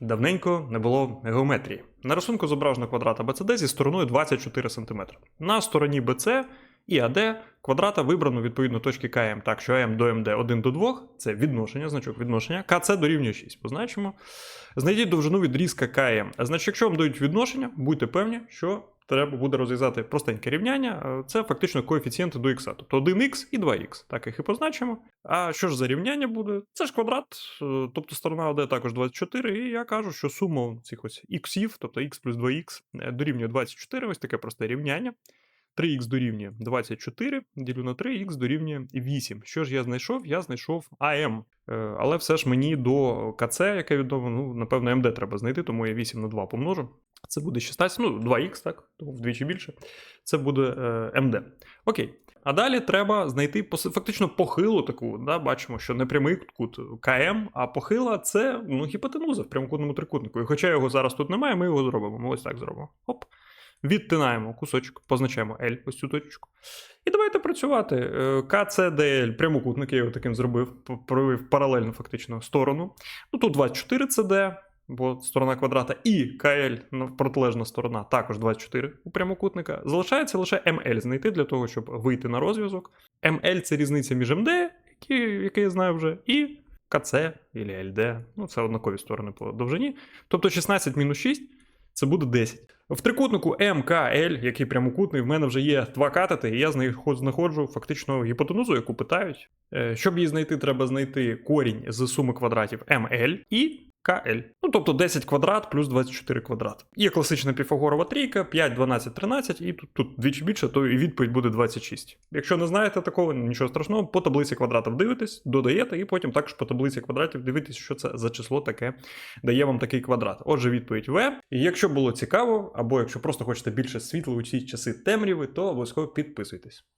Давненько не було геометрії. На рисунку зображено квадрат ABCD зі стороною 24 см. На стороні BC і AD квадрата вибрано відповідно точки КМ, так що М до МД 1 до 2 це відношення, значок відношення, КЦ дорівнює 6. Позначимо. Знайдіть довжину відрізка КМ. Значить, якщо вам дають відношення, будьте певні, що треба буде розв'язати простеньке рівняння. Це фактично коефіцієнти до х. Тобто 1х і 2х. Так їх і позначимо. А що ж за рівняння буде? Це ж квадрат, е, тобто сторона ОД також 24, і я кажу, що сума цих ось іксів, тобто х плюс 2х, е, дорівнює 24, ось таке просте рівняння. 3х дорівнює 24, ділю на 3, х дорівнює 8. Що ж я знайшов? Я знайшов АМ. Е, Але все ж мені до КЦ, яке відомо, ну, напевно, МД треба знайти, тому я 8 на 2 помножу. Це буде 16, ну, 2х, так, тому вдвічі більше. Це буде е, МД. Окей. А далі треба знайти фактично похилу таку. Да? Бачимо, що не прямий кут КМ, а похила це ну, гіпотенуза в прямокутному трикутнику. І хоча його зараз тут немає, ми його зробимо. Ми ось так зробимо. Оп. Відтинаємо кусочок, позначаємо L, ось цю точку. І давайте працювати. Е, КЦДЛ, прямокутник, я його таким зробив, провів паралельну фактично сторону. Ну тут 24 CD, бо сторона квадрата, і КЛ, ну, протилежна сторона, також 24 у прямокутника. Залишається лише МЛ знайти для того, щоб вийти на розв'язок. МЛ це різниця між МД, який, я знаю вже, і КЦ і ЛД. Ну, це однакові сторони по довжині. Тобто 16 мінус 6 це буде 10. В трикутнику МКЛ, який прямокутний, в мене вже є два катети, і я знаходжу фактично гіпотенузу, яку питають. Е, Щоб її знайти, треба знайти корінь з суми квадратів МЛ і КЛ. Ну, тобто 10 квадрат плюс 24 квадрат. Є класична піфагорова трійка, 5, 12, 13, і тут, тут двічі більше, то і відповідь буде 26. Якщо не знаєте такого, нічого страшного, по таблиці квадратів дивитесь, додаєте, і потім також по таблиці квадратів дивитесь, що це за число таке дає вам такий квадрат. Отже, відповідь В. І якщо було цікаво, або якщо просто хочете більше світла у ці часи темряви, то обов'язково підписуйтесь.